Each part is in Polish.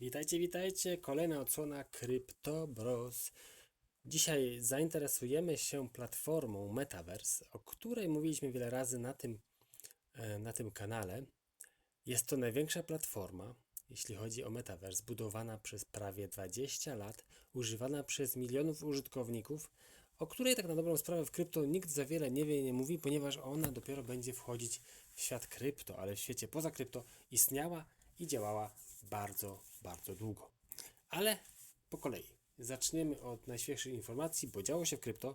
Witajcie, witajcie. Kolejna odsłona Crypto Bros. Dzisiaj zainteresujemy się platformą Metaverse, o której mówiliśmy wiele razy na tym, e, na tym kanale. Jest to największa platforma, jeśli chodzi o Metaverse, budowana przez prawie 20 lat, używana przez milionów użytkowników, o której tak na dobrą sprawę w krypto nikt za wiele nie wie nie mówi, ponieważ ona dopiero będzie wchodzić w świat krypto, ale w świecie poza krypto istniała i działała bardzo, bardzo długo. Ale po kolei. Zaczniemy od najświeższych informacji, bo działo się w krypto.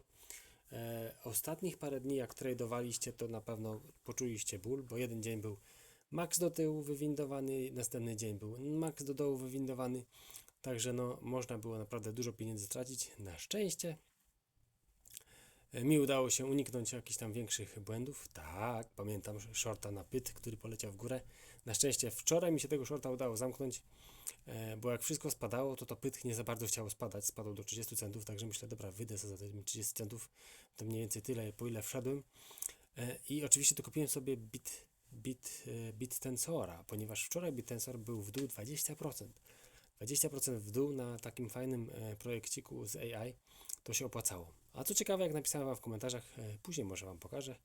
E, ostatnich parę dni, jak tradowaliście, to na pewno poczuliście ból, bo jeden dzień był max do tyłu wywindowany, następny dzień był max do dołu wywindowany. Także no, można było naprawdę dużo pieniędzy stracić. Na szczęście E, mi udało się uniknąć jakichś tam większych błędów. Tak, pamiętam shorta na pyt, który poleciał w górę. Na szczęście wczoraj mi się tego shorta udało zamknąć, e, bo jak wszystko spadało, to to pyt nie za bardzo chciało spadać. Spadł do 30 centów, także myślę, dobra, wyjdę za tymi 30 centów. To mniej więcej tyle, po ile wszedłem. E, I oczywiście to kupiłem sobie bit, bit, e, bit tensora, ponieważ wczoraj bit tensor był w dół 20%. 20% w dół na takim fajnym projekciku z AI to się opłacało. A co ciekawe, jak napisałem Wam w komentarzach, później może Wam pokażę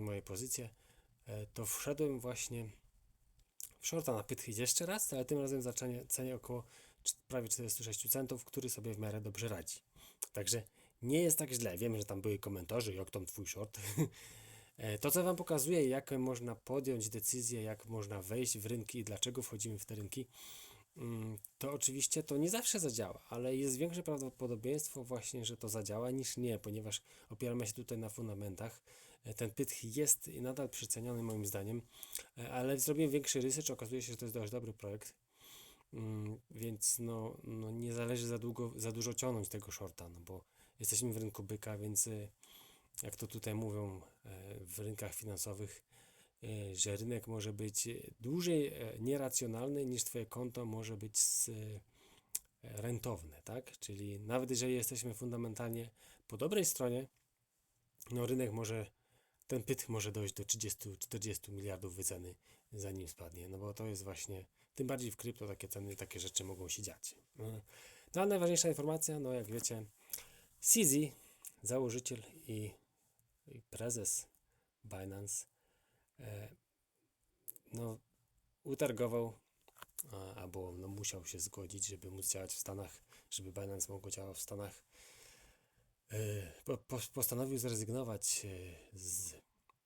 moje pozycje, to wszedłem właśnie w shorta na pytchy jeszcze raz, ale tym razem za cenie, około prawie 46 centów, który sobie w miarę dobrze radzi. Także nie jest tak źle. Wiem, że tam były komentarze, jak tam twój short. E, To, co Wam pokazuje, jak można podjąć decyzję, jak można wejść w rynki i dlaczego wchodzimy w te rynki, mm, to oczywiście to nie zawsze zadziała, ale jest większe prawdopodobieństwo właśnie, że to zadziała niż nie, ponieważ opieramy się tutaj na fundamentach. E, Ten pytch jest nadal przeceniony moim zdaniem, e, ale zrobiłem większy research, okazuje się, że to jest dość dobry projekt. Mm, Więc no, no nie zależy za długo, za dużo ciągnąć tego shorta, no bo jesteśmy w rynku byka, więc y, jak to tutaj mówią e, w rynkach finansowych, e, że rynek może być e, dłużej e, nieracjonalny niż Twoje konto może być e, rentowne, tak? Czyli nawet jeżeli jesteśmy fundamentalnie po dobrej stronie, no rynek może, ten pyt może dojść do 30-40 miliardów wyceny zanim spadnie, no bo to jest właśnie, tym bardziej w krypto takie ceny, takie rzeczy mogą się dziać. E, No a najważniejsza informacja, no jak wiecie, CZ, założyciel i, i prezes Binance, e, no utargował albo no, musiał się zgodzić, żeby móc działać w Stanach, żeby Binance mogło działać w Stanach. E, po, po, postanowił zrezygnować e, z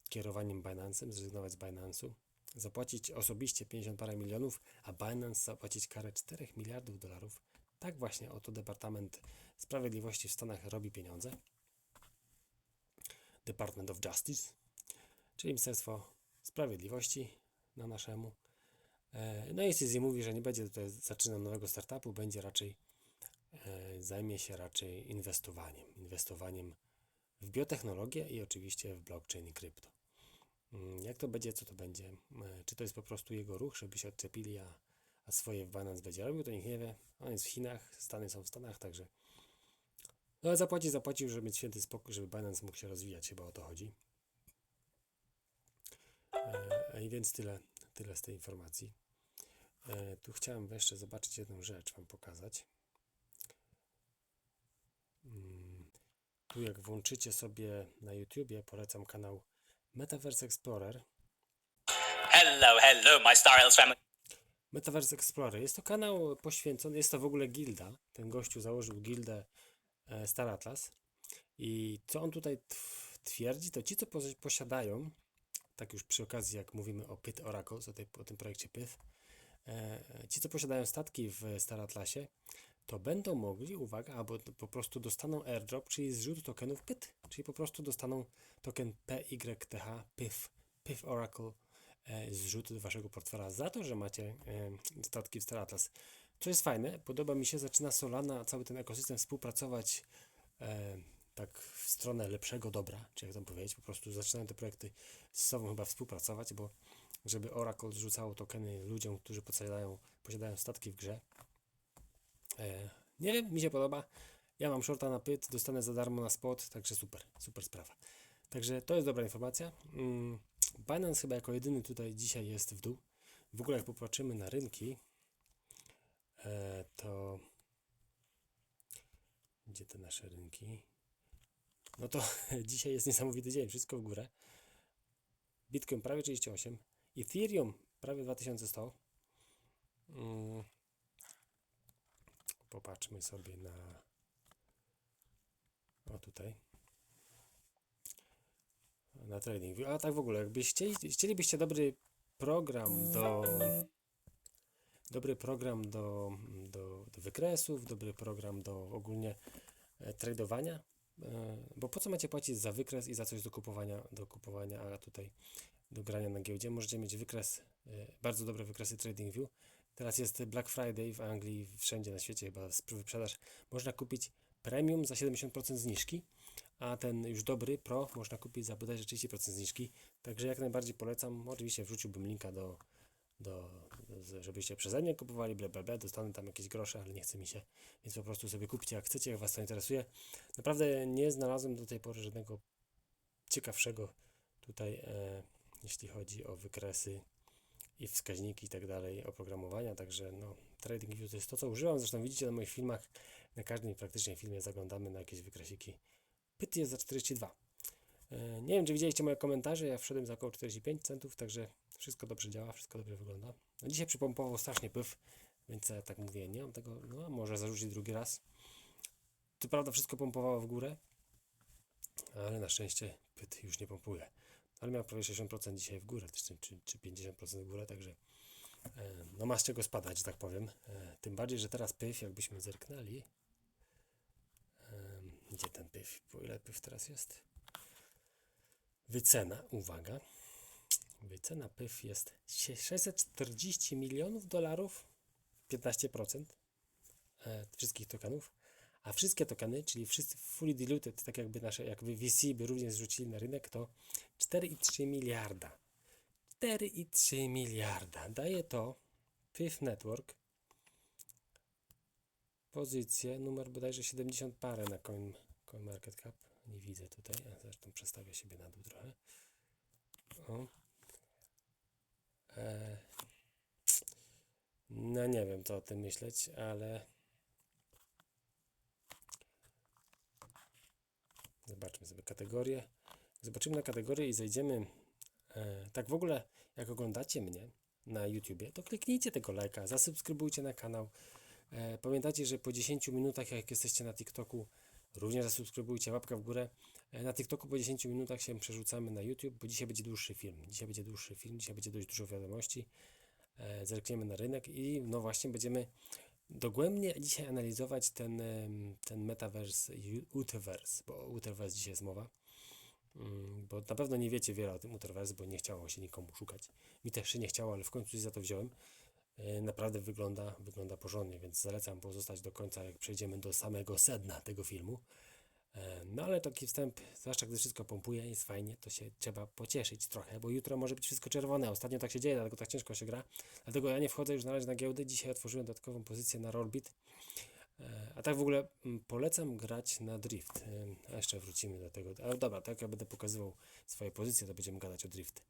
kierowaniem Binance'em, zrezygnować z Binance'u, zapłacić osobiście 50 parę milionów, a Binance zapłacić karę 4 miliardów dolarów. Tak właśnie oto Departament Sprawiedliwości w Stanach robi pieniądze. Department of Justice, czyli Ministerstwo Sprawiedliwości na naszemu. E, No i CZ mówi, że nie będzie tutaj zaczynał nowego startupu, będzie raczej zajmie się raczej inwestowaniem. Inwestowaniem w biotechnologię i oczywiście w blockchain i krypto. Mm, Jak to będzie, co to będzie? E, Czy to jest po prostu jego ruch, żeby się odczepili, a, a swoje w Binance będzie robił, to nikt nie wie. On jest w Chinach, Stany są w Stanach, także no ale zapłaci, zapłacił, żeby mieć święty spokój, żeby Binance mógł się rozwijać, chyba o to chodzi. E, I więc tyle, tyle z tej informacji. E, tu chciałem jeszcze zobaczyć jedną rzecz, Wam pokazać. Mm, Tu jak włączycie sobie na YouTubie, polecam kanał Metaverse Explorer. Hello, hello, my Star Hills family. Metaverse Explorer. Jest to kanał poświęcony, jest to w ogóle gilda. Ten gościu założył gildę e, Star Atlas. I co on tutaj tw- twierdzi, to ci, co posi- posiadają, tak już przy okazji, jak mówimy o Pyth Oracles, o, tej, o tym projekcie Pyth, e, ci, co posiadają statki w Star Atlasie, to będą mogli, uwaga, albo po prostu dostaną airdrop, czyli zrzut tokenów Pyth, czyli po prostu dostaną token PYTH Pyth, Pyth Oracle e, zrzut do waszego portfela za to, że macie e, statki w Star Atlas. Co jest fajne, podoba mi się, zaczyna Solana, cały ten ekosystem współpracować e, tak w stronę lepszego dobra, czy jak to powiedzieć, po prostu zaczynają te projekty z sobą chyba współpracować, bo żeby Oracle zrzucało tokeny ludziom, którzy posiadają, posiadają statki w grze. E, nie wiem, mi się podoba. Ja mam shorta na pyt, dostanę za darmo na spot, także super, super sprawa. Także to jest dobra informacja. Mm, Binance chyba jako jedyny tutaj dzisiaj jest w dół. W ogóle jak popatrzymy na rynki, e, to gdzie te nasze rynki? No to dzisiaj jest niesamowity dzień, wszystko w górę. Bitcoin prawie 38, Ethereum prawie 2100. Popatrzmy sobie na o tutaj na TradingView. A tak w ogóle, jakbyś chcieli, chcielibyście dobry program do dobry program do, do, do wykresów, dobry program do ogólnie e, tradowania, e, bo po co macie płacić za wykres i za coś do kupowania, do kupowania, a tutaj do grania na giełdzie. Możecie mieć wykres, e, bardzo dobre wykresy TradingView. Teraz jest Black Friday w Anglii, wszędzie na świecie chyba wyprzedaż. Można kupić premium za 70% zniżki, a ten już dobry Pro można kupić za bodajże 30% zniżki. Także jak najbardziej polecam. Oczywiście wrzuciłbym linka do, do, żebyście przeze mnie kupowali, bla. Dostanę tam jakieś grosze, ale nie chce mi się, więc po prostu sobie kupcie jak chcecie, jak Was to interesuje. Naprawdę nie znalazłem do tej pory żadnego ciekawszego tutaj, e, jeśli chodzi o wykresy i wskaźniki i tak dalej oprogramowania, także no TradingView to jest to, co używam, zresztą widzicie na moich filmach, na każdym praktycznie filmie zaglądamy na jakieś wykresiki. Pyt jest za 42. E, Nie wiem, czy widzieliście moje komentarze, ja wszedłem za około 45 centów, także wszystko dobrze działa, wszystko dobrze wygląda. No dzisiaj przypompował strasznie pyw, więc ja tak mówię, nie mam tego, no może zarzucić drugi raz. To prawda, wszystko pompowało w górę, ale na szczęście pyt już nie pompuje. Ale miał prawie 60% dzisiaj w górę, czy, czy, czy 50% w górę, także e, no ma z czego spadać, że tak powiem. E, Tym bardziej, że teraz pyf, jakbyśmy zerknęli, gdzie ten pyf, po ile pyf teraz jest? Wycena, uwaga, wycena pyf jest 640 milionów dolarów, 15% e, wszystkich tokenów, a wszystkie tokeny, czyli wszyscy fully diluted, tak jakby nasze, jakby VC by również zrzucili na rynek, to 4,3 miliarda. 4,3 miliarda. Daje to PIF Network pozycję numer bodajże 70 parę na Coin, coin Market Cap. Nie widzę tutaj, a zresztą przestawię siebie na dół trochę. O. E, no nie wiem co o tym myśleć, ale Zobaczmy sobie kategorię. Zobaczymy na kategorię i zejdziemy. E, tak w ogóle, jak oglądacie mnie na YouTubie, to kliknijcie tego lajka, zasubskrybujcie na kanał. E, pamiętajcie, że po 10 minutach, jak jesteście na TikToku, również zasubskrybujcie, łapka w górę. E, na TikToku po 10 minutach się przerzucamy na YouTube, bo dzisiaj będzie dłuższy film. Dzisiaj będzie dłuższy film, dzisiaj będzie dość dużo wiadomości. Zerkniemy na rynek i no właśnie będziemy dogłębnie dzisiaj analizować ten, ten metaverse, Uterverse, bo Uterverse dzisiaj jest mowa. Mm, Bo na pewno nie wiecie wiele o tym Uterverse, bo nie chciało się nikomu szukać. Mi też się nie chciało, ale w końcu się za to wziąłem. E, Naprawdę wygląda, wygląda porządnie, więc zalecam pozostać do końca, jak przejdziemy do samego sedna tego filmu. E, No ale taki wstęp, zwłaszcza gdy wszystko pompuje, jest fajnie, to się trzeba pocieszyć trochę, bo jutro może być wszystko czerwone. Ostatnio tak się dzieje, dlatego tak ciężko się gra. Dlatego ja nie wchodzę już na razie na giełdy. Dzisiaj otworzyłem dodatkową pozycję na Rollbit. E, A tak w ogóle mm, polecam grać na drift. E, A jeszcze wrócimy do tego. Ale dobra, tak ja będę pokazywał swoje pozycje, to będziemy gadać o drift.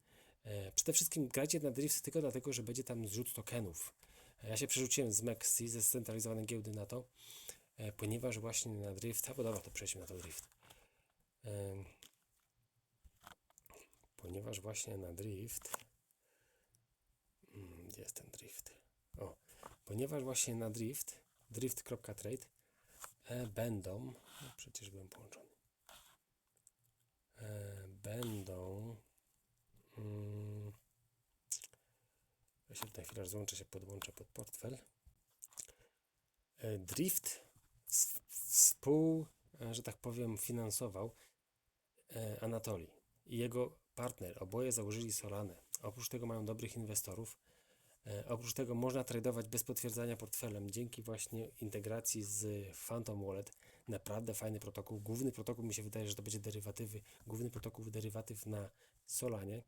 Przede wszystkim grajcie na drift tylko dlatego, że będzie tam zrzut tokenów. Ja się przerzuciłem z Mexi, ze scentralizowanej giełdy na to, ponieważ właśnie na drift, a bo dobra, to przejdźmy na to drift. Em, Ponieważ właśnie na drift, mm, gdzie jest ten drift? O, ponieważ właśnie na drift, drift.trade e, będą, no przecież byłem połączony, e, będą, mm, ja się tutaj chwilę rozłączę, się podłączę pod portfel. E, Drift współ, e, że tak powiem, finansował e, Anatolii i jego partner. Oboje założyli Solanę. Oprócz tego mają dobrych inwestorów. E, Oprócz tego można tradować bez potwierdzania portfelem dzięki właśnie integracji z Phantom Wallet. Naprawdę fajny protokół. Główny protokół mi się wydaje, że to będzie derywatywy. Główny protokół derywatyw na Solanie.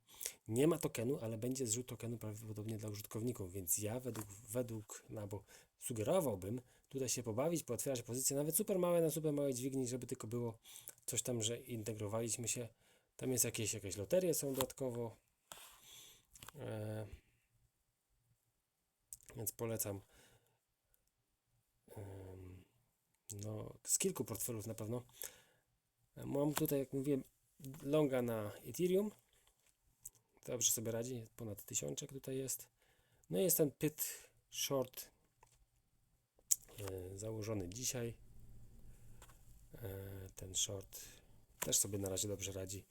Nie ma tokenu, ale będzie zrzut tokenu prawdopodobnie dla użytkowników, więc ja według, według no bo sugerowałbym tutaj się pobawić, pootwierać pozycje nawet super małe na super małej dźwigni, żeby tylko było coś tam, że integrowaliśmy się. Tam jest jakieś, jakieś loterie są dodatkowo. E, więc polecam no, z kilku portfelów na pewno. E, Mam tutaj, jak mówiłem, longa na Ethereum. Dobrze sobie radzi, ponad tysiączek tutaj jest. No i jest ten pit short e, założony dzisiaj. E, ten short też sobie na razie dobrze radzi.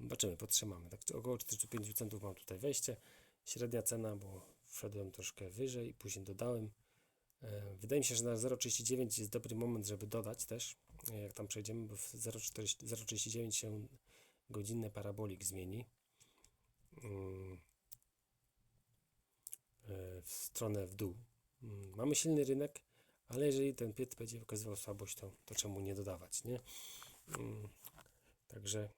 Zobaczymy, podtrzymamy. Tak około 45 centów mam tutaj wejście. Średnia cena, bo wszedłem troszkę wyżej później dodałem. E, Wydaje mi się, że na 0,39 jest dobry moment, żeby dodać też. e, Jak tam przejdziemy, bo w 0,40 0,39 się godzinny parabolik zmieni. E, W stronę w dół. Mm, Mamy silny rynek, ale jeżeli ten piet będzie okazywał słabość, to, to czemu nie dodawać, nie? Mm, Także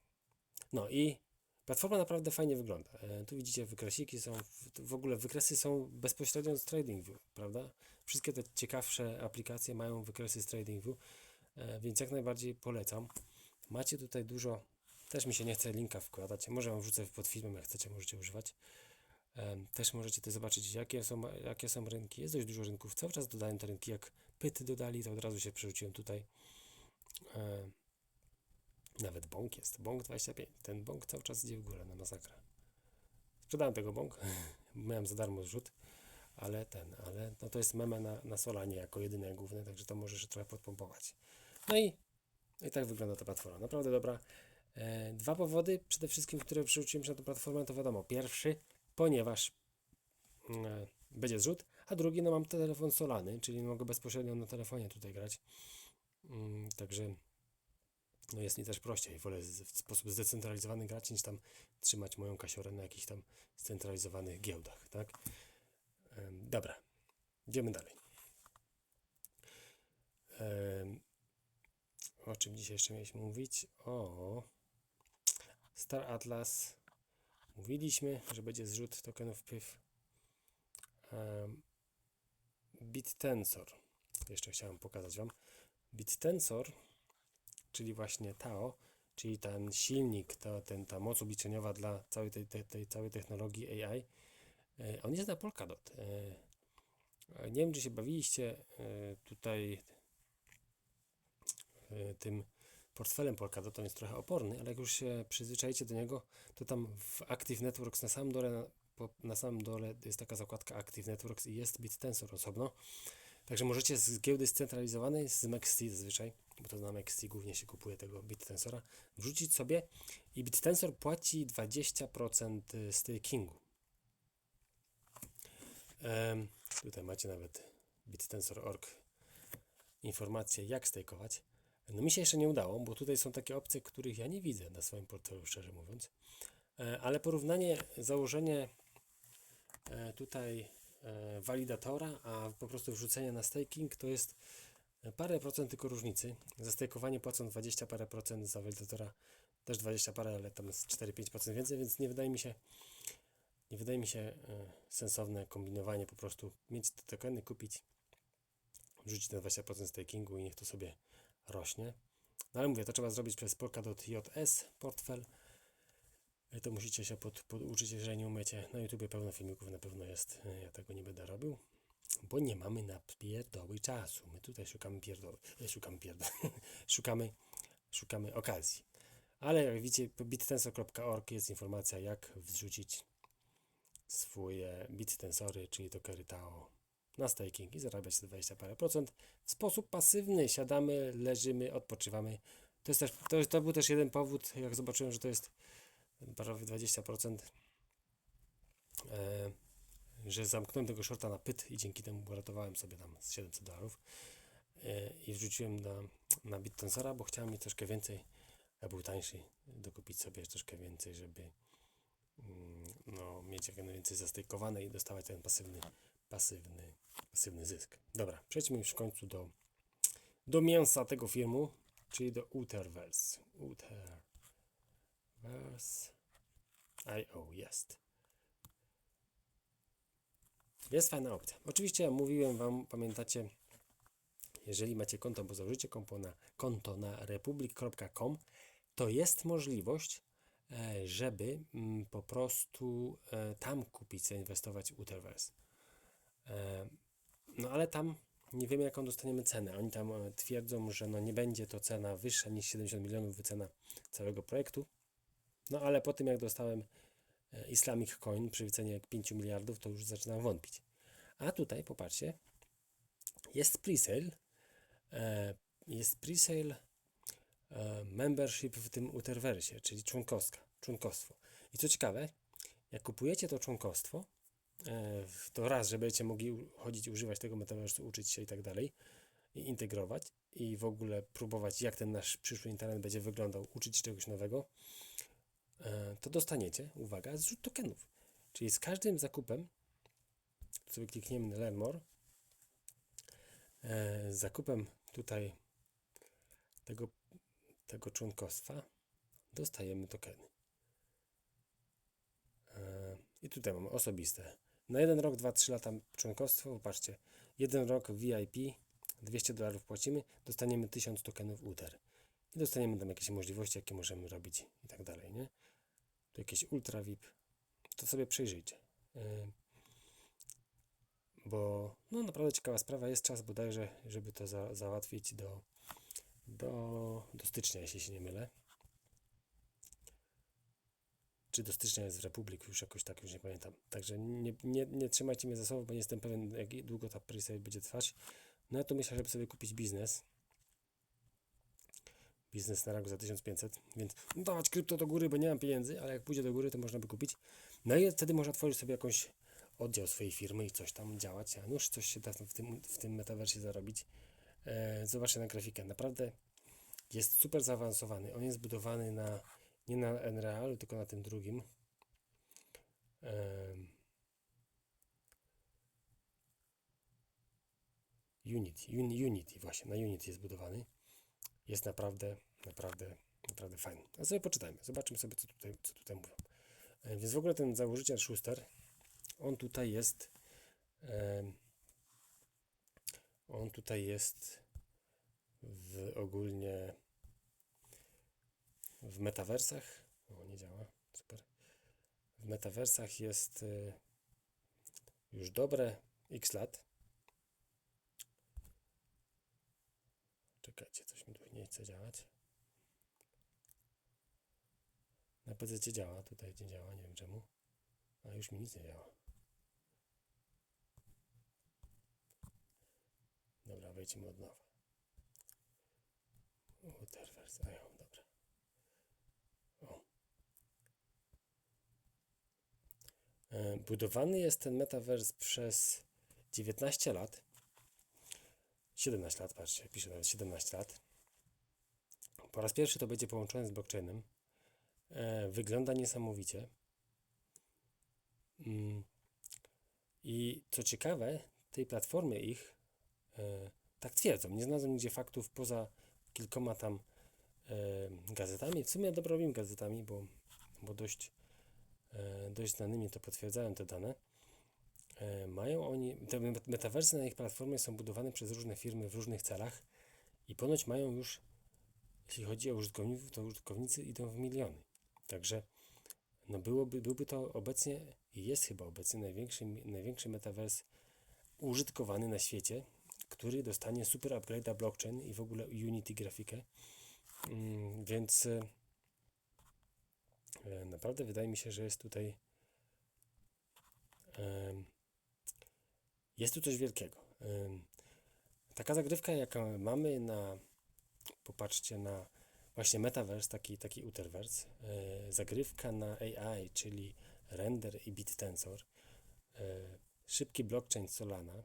no i platforma naprawdę fajnie wygląda. E, Tu widzicie wykresiki są, w- w ogóle wykresy są bezpośrednio z TradingView, prawda? Wszystkie te ciekawsze aplikacje mają wykresy z TradingView, e, więc jak najbardziej polecam. Macie tutaj dużo, też mi się nie chce linka wkładać, może wam wrzucę pod filmem, jak chcecie, możecie używać. Też możecie tu zobaczyć, jakie są, jakie są rynki. Jest dość dużo rynków. Cały czas dodają te rynki. Jak pyty dodali, to od razu się przerzuciłem tutaj. Nawet bąk jest. Bąk 25. Ten bąk cały czas idzie w górę na masakrę. Sprzedałem tego bąk. Miałem za darmo zrzut. Ale ten, ale no to jest meme na, na Solanie jako jedyne główne, także to możesz trochę podpompować. No i, i tak wygląda ta platforma. Naprawdę dobra. E, dwa powody, przede wszystkim, które przerzuciłem się na tę platformę, to wiadomo. Pierwszy, ponieważ e, będzie zrzut, a drugi, no mam telefon solany, czyli mogę bezpośrednio na telefonie tutaj grać. Mm, także no jest mi też prościej. Wolę w sposób zdecentralizowany grać, niż tam trzymać moją kasiorę na jakichś tam scentralizowanych giełdach, tak? Dobra, idziemy dalej. O czym dzisiaj jeszcze mieliśmy mówić? O Star Atlas. Mówiliśmy, że będzie zrzut tokenów PIF. BitTensor. Jeszcze chciałem pokazać Wam. BitTensor, czyli właśnie TAO, czyli ten silnik, ta, ten, ta moc obliczeniowa dla całej tej, tej, tej całej technologii AI, e, on jest na Polkadot. E, Nie wiem, czy się bawiliście e, tutaj tym portfelem Polkadot, on jest trochę oporny, ale jak już się przyzwyczajicie do niego, to tam w Active Networks na samym dole, na, samym dole jest taka zakładka Active Networks i jest BitTensor osobno. Także możecie z giełdy scentralizowanej, z MXT zazwyczaj, bo to na MXT głównie się kupuje tego BitTensora, wrzucić sobie i BitTensor płaci 20% stakingu. Em, tutaj macie nawet BitTensor.org informacje jak stakeować. No mi się jeszcze nie udało, bo tutaj są takie opcje, których ja nie widzę na swoim portfelu, szczerze mówiąc. E, Ale porównanie, założenie e, tutaj e, walidatora, a po prostu wrzucenie na staking to jest parę procent tylko różnicy. Za stakeowanie płacą 20 parę procent, za walidatora też 20 parę, ale tam jest 4-5% więcej, więc nie wydaje mi się nie wydaje mi się sensowne kombinowanie, po prostu mieć te tokeny, kupić, wrzucić na 20% stakingu i niech to sobie rośnie. No ale mówię, to trzeba zrobić przez Polkadot.js portfel. E, To musicie się pod, poduczyć, jeżeli nie umiecie. Na YouTubie pełno filmików na pewno jest. E, Ja tego nie będę robił, bo nie mamy na pierdoły czasu. My tutaj szukamy pierdoły. e, Szukamy pierdoły. szukamy, szukamy okazji. Ale jak widzicie, po bittensor.org jest informacja, jak wrzucić swoje bittensory, czyli tokery TAO na staking i zarabiać te 20 parę procent w sposób pasywny. Siadamy, leżymy, odpoczywamy. To, jest też, to, to był też jeden powód, jak zobaczyłem, że to jest prawie 20%, e, że zamknąłem tego shorta na pyt i dzięki temu uratowałem sobie tam z 700 dolarów e, i wrzuciłem na, na Bittensora, bo chciałem mieć troszkę więcej, a był tańszy, dokupić sobie troszkę więcej, żeby mm, no, mieć jak najwięcej zastejkowane i dostawać ten pasywny, pasywny, pasywny zysk. Dobra, przejdźmy już w końcu do, do mięsa tego filmu, czyli do Utherverse. Utherverse. IO jest. Jest fajna opcja. Oczywiście ja mówiłem Wam, pamiętacie, jeżeli macie konto, bo założycie konto na, konto na republic.com, to jest możliwość, e, żeby mm, po prostu e, tam kupić, zainwestować w Utherverse. E, No ale tam nie wiemy jaką dostaniemy cenę. Oni tam e, twierdzą, że no nie będzie to cena wyższa niż 70 milionów wycena całego projektu. No ale po tym jak dostałem e, Islamic Coin przy wycenie 5 miliardów, to już zaczynam wątpić. A tutaj popatrzcie, jest presale, jest presale membership w tym Utherverse, czyli członkowska, członkostwo. I co ciekawe, jak kupujecie to członkostwo, to raz, że będziecie mogli chodzić, używać tego metaversu, uczyć się i tak dalej, i integrować i w ogóle próbować, jak ten nasz przyszły internet będzie wyglądał, uczyć się czegoś nowego, e, to dostaniecie, uwaga, zrzut tokenów. Czyli z każdym zakupem, sobie klikniemy na Learn More, e, zakupem tutaj tego, tego członkostwa dostajemy tokeny. E, I tutaj mamy osobiste. Na jeden rok, dwa, trzy lata członkostwo, popatrzcie, jeden rok VIP, 200 dolarów płacimy, dostaniemy 1000 tokenów UTER. I dostaniemy tam jakieś możliwości, jakie możemy robić i tak dalej, nie? Tu jakieś ultra VIP, to sobie przejrzyjcie. E, Bo no naprawdę ciekawa sprawa, jest czas bodajże, żeby to za, załatwić do, do, do stycznia, jeśli się nie mylę. Czy do stycznia jest w Republik, już jakoś tak, już nie pamiętam. Także nie, nie, nie trzymajcie mnie za słowo, bo nie jestem pewien, jak długo ta presale będzie trwać. No ja to myślę, żeby sobie kupić biznes. Biznes na rok za 1500, więc no dawać krypto do góry, bo nie mam pieniędzy, ale jak pójdzie do góry, to można by kupić. No i wtedy można tworzyć sobie jakąś oddział swojej firmy i coś tam działać, a nuż coś się da w tym, w tym metaversie zarobić. E, zobaczcie na grafikę, naprawdę jest super zaawansowany. On jest budowany na, nie na Unrealu, tylko na tym drugim. Unity, Uni- Unity właśnie, na Unity jest budowany. Jest naprawdę, naprawdę, naprawdę fajny. A sobie poczytajmy, zobaczymy sobie, co tutaj, co tutaj mówią. Więc w ogóle ten założyciel Schuster, on tutaj jest, on tutaj jest w ogólnie w metaversach. O, nie działa, super. W metaversach jest y, już dobre x lat. Czekajcie, coś mi tu nie chce działać. Na PC działa, tutaj nie działa, nie wiem czemu. A już mi nic nie działa. Dobra, wejdźmy od nowa. Waterverse, a ja, dobra. O. E, Budowany jest ten metaverse przez 19 lat. 17 lat, patrzcie, pisze nawet 17 lat. Po raz pierwszy to będzie połączone z blockchainem. E, wygląda niesamowicie. Mm. I co ciekawe, tej platformy ich e, tak twierdzą. Nie znalazłem nigdzie faktów poza kilkoma tam e, gazetami. W sumie dobrymi gazetami, bo, bo dość, e, dość znanymi to potwierdzają te dane. E, mają oni, te met- metaversy na ich platformie są budowane przez różne firmy w różnych celach i ponoć mają już, jeśli chodzi o użytkowników, to użytkownicy idą w miliony. Także no byłoby, byłby to obecnie i jest chyba obecnie największy, największy metavers użytkowany na świecie, który dostanie super upgrade'a blockchain i w ogóle Unity grafikę. Mm, więc e, e, naprawdę wydaje mi się, że jest tutaj em, jest tu coś wielkiego. Em, Taka zagrywka, jaką mamy na, popatrzcie na właśnie Metaverse, taki, taki Utherverse, e, zagrywka na AI, czyli render i BitTensor, e, szybki blockchain Solana,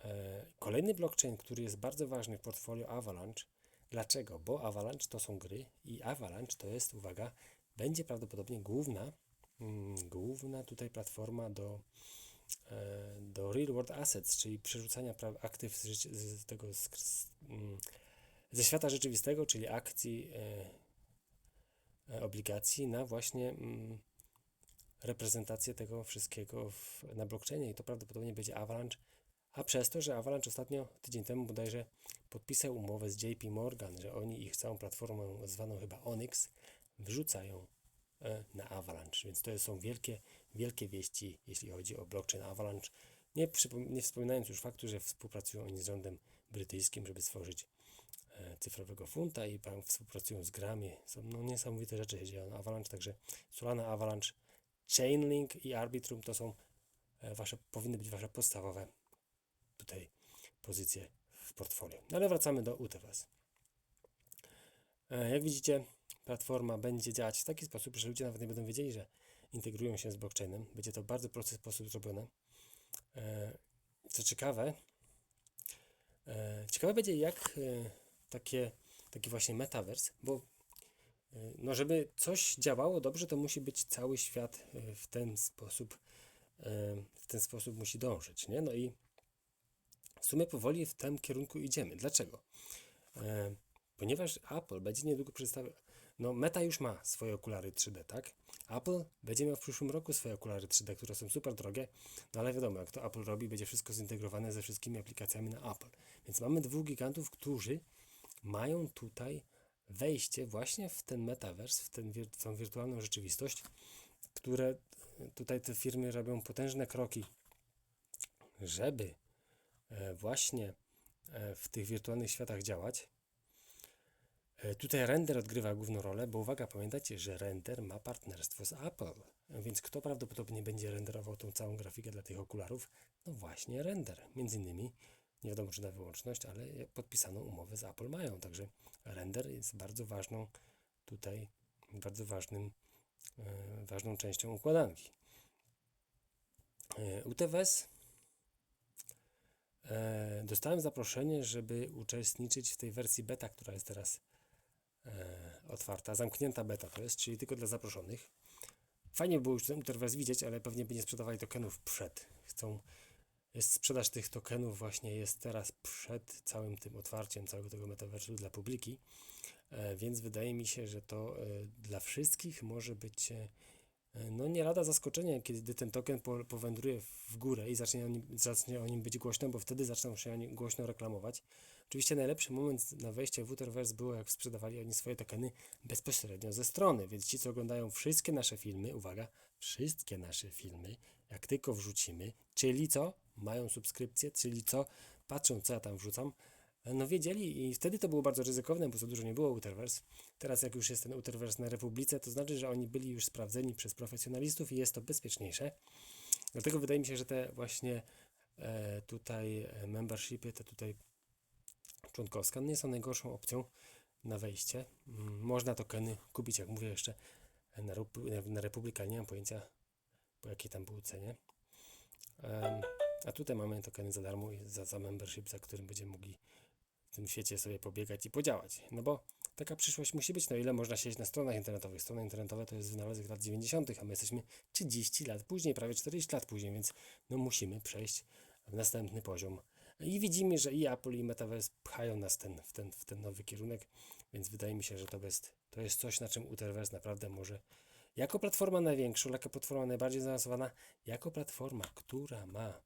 e, kolejny blockchain, który jest bardzo ważny w portfolio Avalanche. Dlaczego? Bo Avalanche to są gry i Avalanche to jest, uwaga, będzie prawdopodobnie główna, mm, główna tutaj platforma do e, do real world assets, czyli przerzucania pra- aktyw z, z tego z, z, mm, ze świata rzeczywistego, czyli akcji, e, e, obligacji na właśnie mm, reprezentację tego wszystkiego w, na blockchainie i to prawdopodobnie będzie Avalanche, a przez to, że Avalanche ostatnio, tydzień temu bodajże podpisał umowę z JP Morgan, że oni ich całą platformę zwaną chyba Onyx wrzucają e, na Avalanche, więc to są wielkie, wielkie wieści, jeśli chodzi o blockchain Avalanche. Nie, nie wspominając już faktu, że współpracują oni z rządem brytyjskim, żeby stworzyć e, cyfrowego funta i współpracują z Grami. Są no, niesamowite rzeczy się dzieją na Avalanche, także Solana, Avalanche, Chainlink i Arbitrum to są e, wasze, powinny być wasze podstawowe tutaj pozycje portfolio. No ale wracamy do UTFS. E, Jak widzicie, platforma będzie działać w taki sposób, że ludzie nawet nie będą wiedzieli, że integrują się z blockchainem. Będzie to w bardzo prosty sposób zrobione. E, Co ciekawe, e, ciekawe będzie jak takie, taki właśnie metavers, bo no żeby coś działało dobrze, to musi być cały świat w ten sposób, w ten sposób musi dążyć, nie? No i w sumie powoli w tym kierunku idziemy. Dlaczego? E, ponieważ Apple będzie niedługo przedstawiał. No, Meta już ma swoje okulary 3D, tak? Apple będzie miał w przyszłym roku swoje okulary 3D, które są super drogie, no ale wiadomo, jak to Apple robi, będzie wszystko zintegrowane ze wszystkimi aplikacjami na Apple. Więc mamy dwóch gigantów, którzy mają tutaj wejście właśnie w ten metaverse, w, ten, w tą wirtualną rzeczywistość, które tutaj te firmy robią potężne kroki, żeby właśnie e, w tych wirtualnych światach działać. E, Tutaj render odgrywa główną rolę, bo uwaga, pamiętajcie, że render ma partnerstwo z Apple. E, Więc kto prawdopodobnie będzie renderował tą całą grafikę dla tych okularów? No właśnie render. Między innymi, nie wiadomo czy na wyłączność, ale podpisaną umowę z Apple mają. Także render jest bardzo ważną tutaj, bardzo ważnym, e, ważną częścią układanki. E, UTWS e, dostałem zaproszenie, żeby uczestniczyć w tej wersji beta, która jest teraz e, otwarta, zamknięta beta to jest, czyli tylko dla zaproszonych. Fajnie by było już ten Utterverse widzieć, ale pewnie by nie sprzedawali tokenów przed. Chcą, jest sprzedaż tych tokenów właśnie jest teraz przed całym tym otwarciem całego tego metaversu dla publiki, e, więc wydaje mi się, że to dla wszystkich może być no nie lada zaskoczenie, kiedy ten token po, powędruje w górę i zacznie o, nim, zacznie o nim być głośno, bo wtedy zaczną się oni głośno reklamować. Oczywiście najlepszy moment na wejście w Utterverse było, jak sprzedawali oni swoje tokeny bezpośrednio ze strony, więc ci, co oglądają wszystkie nasze filmy, uwaga, wszystkie nasze filmy, jak tylko wrzucimy, czyli co? Mają subskrypcję, czyli co? Patrzą, co ja tam wrzucam, no wiedzieli i wtedy to było bardzo ryzykowne, bo za dużo nie było Utterverse. Teraz jak już jest ten Utterverse na Republice, to znaczy, że oni byli już sprawdzeni przez profesjonalistów i jest to bezpieczniejsze. Dlatego wydaje mi się, że te właśnie e, tutaj e, membershipy, te tutaj członkowska nie są najgorszą opcją na wejście. Mm, Można tokeny kupić, jak mówię jeszcze, na, na Republika, nie mam pojęcia po jakiej tam był cenie. A tutaj mamy tokeny za darmo i za, za membership, za którym będziemy mogli w tym świecie sobie pobiegać i podziałać. No bo taka przyszłość musi być. No ile można siedzieć na stronach internetowych? Strony internetowe to jest wynalazek lat 90., a my jesteśmy 30 lat później, prawie 40 lat później, więc no musimy przejść w następny poziom. I widzimy, że i Apple i Metaverse pchają nas ten, w, ten, w ten nowy kierunek, więc wydaje mi się, że to jest, to jest coś, na czym Utterverse naprawdę może jako platforma największa, jako platforma najbardziej zaawansowana, jako platforma, która ma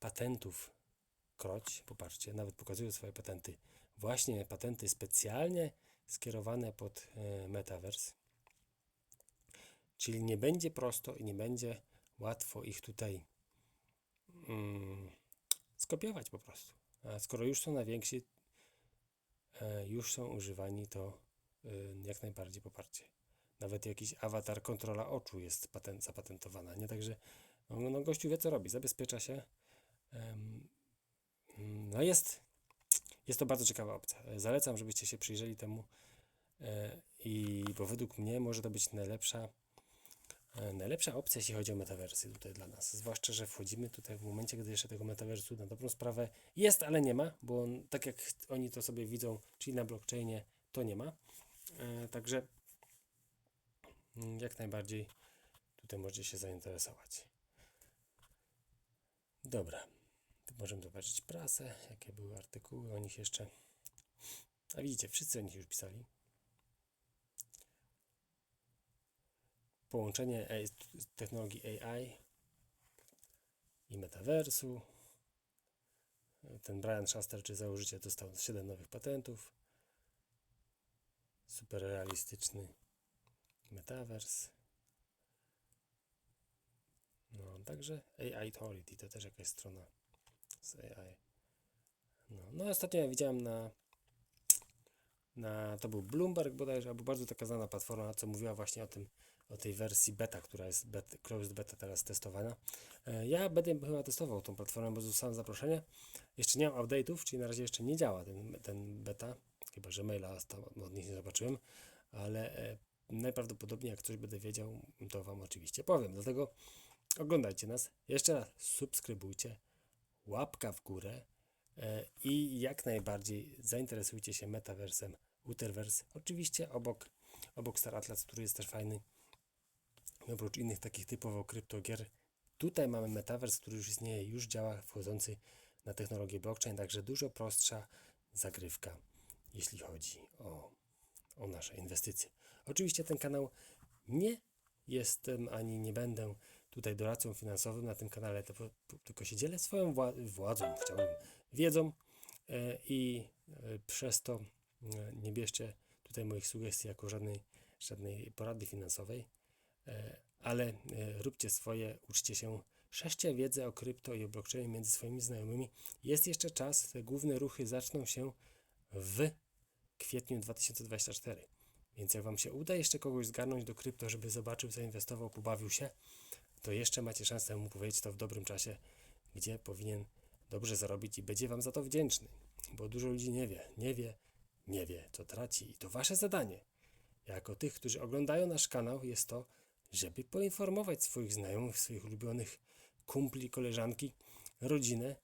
patentów kroć, popatrzcie, nawet pokazują swoje patenty, właśnie patenty specjalnie skierowane pod e, Metaverse, czyli nie będzie prosto i nie będzie łatwo ich tutaj mm, skopiować po prostu. A skoro już są najwięksi, e, już są używani, to e, jak najbardziej poparcie. Nawet jakiś awatar kontrola oczu jest patent, zapatentowana, nie? Także no, no gościu wie co robi, zabezpiecza się. No jest, jest to bardzo ciekawa opcja. Zalecam, żebyście się przyjrzeli temu e, i bo według mnie może to być najlepsza E, Najlepsza opcja, jeśli chodzi o metawersy tutaj dla nas. Zwłaszcza, że wchodzimy tutaj w momencie, gdy jeszcze tego metaversu na dobrą sprawę jest, ale nie ma, bo on, tak jak oni to sobie widzą, czyli na blockchainie, to nie ma. E, także mm, jak najbardziej tutaj możecie się zainteresować. Dobra. Możemy zobaczyć prasę, jakie były artykuły o nich jeszcze. A widzicie, wszyscy o nich już pisali. połączenie technologii AI i metaversu. Ten Brian Shuster, czy założyciel, dostał 7 nowych patentów. Super realistyczny metavers. No, także AI Authority to też jakaś strona z AI. No, no ostatnio ja widziałem na, na to był Bloomberg bodajże, albo bardzo taka znana platforma, co mówiła właśnie o tym, o tej wersji beta, która jest bet, closed beta teraz testowana. E, Ja będę chyba testował tą platformę, bo zostałem zaproszenie. Jeszcze nie mam update'ów, czyli na razie jeszcze nie działa ten, ten beta, chyba że maila od nich nie zobaczyłem, ale e, najprawdopodobniej jak coś będę wiedział, to Wam oczywiście powiem. Dlatego oglądajcie nas. Jeszcze raz subskrybujcie, łapka w górę e, i jak najbardziej zainteresujcie się metaversem Utherverse. Oczywiście obok, obok Star Atlas, który jest też fajny, oprócz innych takich typowo kryptogier. Tutaj mamy metavers, który już istnieje, już działa, wchodzący na technologię blockchain, także dużo prostsza zagrywka, jeśli chodzi o, o nasze inwestycje. Oczywiście ten kanał nie jestem ani nie będę tutaj doradcą finansowym na tym kanale, tylko się dzielę swoją wła- władzą, chciałbym, wiedzą e, i e, przez to e, nie bierzcie tutaj moich sugestii jako żadnej, żadnej porady finansowej, ale róbcie swoje, uczcie się, szerzcie wiedzę o krypto i o blockchainie między swoimi znajomymi. Jest jeszcze czas, te główne ruchy zaczną się w kwietniu 2024. Więc jak Wam się uda jeszcze kogoś zgarnąć do krypto, żeby zobaczył, zainwestował, pobawił się, to jeszcze macie szansę mu powiedzieć to w dobrym czasie, gdzie powinien dobrze zarobić i będzie Wam za to wdzięczny. Bo dużo ludzi nie wie, nie wie, nie wie, co traci. I to Wasze zadanie, jako tych, którzy oglądają nasz kanał, jest to, żeby poinformować swoich znajomych, swoich ulubionych kumpli, koleżanki, rodzinę,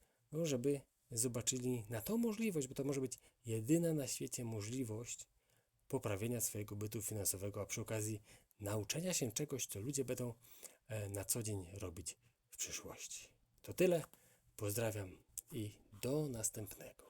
żeby zobaczyli na tą możliwość, bo to może być jedyna na świecie możliwość poprawienia swojego bytu finansowego, a przy okazji nauczenia się czegoś, co ludzie będą na co dzień robić w przyszłości. To tyle. Pozdrawiam i do następnego.